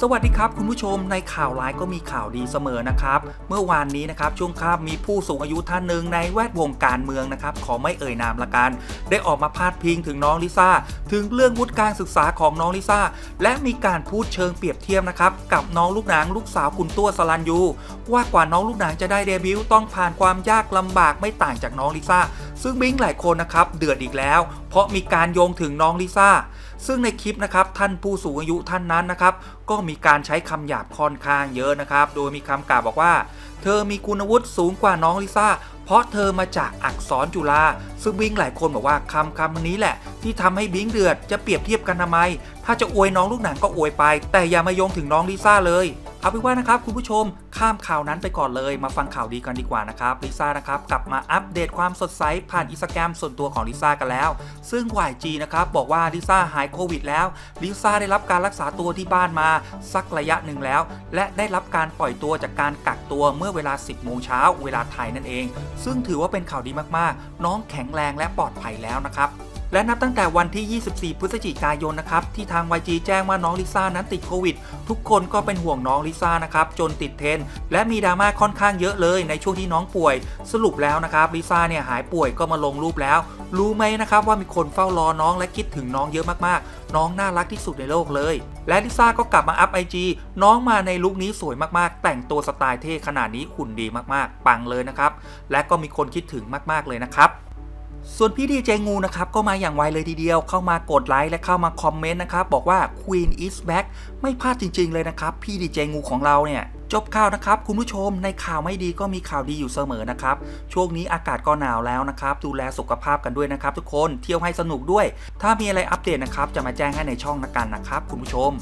สวัสดีครับคุณผู้ชมในข่าวร้ายก็มีข่าวดีเสมอนะครับ เมื่อวานนี้นะครับช่วงค่ำมีผู้สูงอายุท่านหนึ่งในแวดวงการเมืองนะครับ ขอไม่เอ่ยนามละกัน ได้ออกมาพาดพิงถึงน้องลิซ่าถึงเรื่องวุฒิการศึกษาของน้องลิซ่าและมีการพูดเชิงเปรียบเทียบนะครับกับน้องลูกหนางลูกสาวคุณตัวสลันยูว่ากว่าน้องลูกหนางจะได้เดบิวต์ต้องผ่านความยากลำบากไม่ต่างจากน้องลิซ่า ซึ่งบิงหลายคนนะครับเดือดอีกแล้ว เพราะมีการโยงถึงน้องลิซ่าซึ่งในคลิปนะครับท่านผู้สูงอายุท่านนั้นนะครับก็มีการใช้คำหยาบค่อนข้างเยอะนะครับ โดยมีคำกล่าวบอกว่า เธอมีคุณวุฒิสูงกว่าน้องลิซ่าเพราะเธอมาจากอักษรจุฬาซึ่งบิงหลายคนบอกว่าคำคำนี้แหละ ที่ทำให้บิงเดือดจะเปรียบเทียบกันทำไม ถ้าจะอวยน้องลูกหนังก็อวยไป แต่อย่ามาโยงถึงน้องลิซ่าเลย เอาเป็นว่านะครับคุณผู้ชมข้ามข่าวนั้นไปก่อนเลยมาฟังข่าวดีกันดีกว่านะครับลิซ่านะครับกลับมาอัปเดตความสดใสผ่านอินสตาแกรมส่วนตัวของลิซ่ากันแล้ว ซึ่ง YG นะครับบอกว่าลิซ่าหายโควิดแล้วลิซ่าได้รับการรักษาตัวที่บ้านมาสักระยะหนึ่งแล้ว และได้รับการปล่อยตัวจากการกักตัวเมื่อเวลา 10 โมงเช้าเวลาไทยนั่นเอง ซึ่งถือว่าเป็นข่าวดีมากๆ น้องแข็งแรงและปลอดภัยแล้วนะครับ และนับตั้งแต่วันที่ 24 พฤศจิกายนนะครับที่ทาง YG แจ้งว่าน้องลิซ่านั้นติดโควิด ทุกคนก็เป็นห่วงน้องลิซ่านะครับจนติดเทรนและมีดราม่าค่อนข้างเยอะเลยในช่วงที่น้องป่วย สรุปแล้วนะครับลิซ่าเนี่ยหายป่วยก็มาลงรูปแล้ว รู้ไหมนะครับว่ามีคนเฝ้ารอน้องและคิดถึงน้องเยอะมากๆ น้องน่ารักที่สุดในโลกเลย และลิซ่าก็กลับมาอัพไอจีน้องมาในลุคนี้สวยมากๆ แต่งตัวสไตล์เท่ขนาดนี้หุ่นดีมากๆ ปังเลยนะครับและก็มีคนคิดถึงมากๆเลยนะครับ ส่วนพี่ดีเจงูนะครับก็มาอย่างไวเลยทีเดียว เข้ามากดไลค์และเข้ามาคอมเมนต์นะครับบอกว่า Queen is back ไม่พลาดจริง ๆ เลยนะครับ พี่ดีเจงูของเราเนี่ยจบข่าวนะครับคุณผู้ชมในข่าวไม่ดีก็มีข่าวดีอยู่เสมอนะครับช่วงนี้อากาศก็หนาวแล้วนะครับดูแลสุขภาพกันด้วยนะครับ ทุกคนเที่ยวให้สนุกด้วย ถ้ามีอะไรอัปเดตนะครับจะมาแจ้งให้ในช่องนะกันนะครับ คุณผู้ชม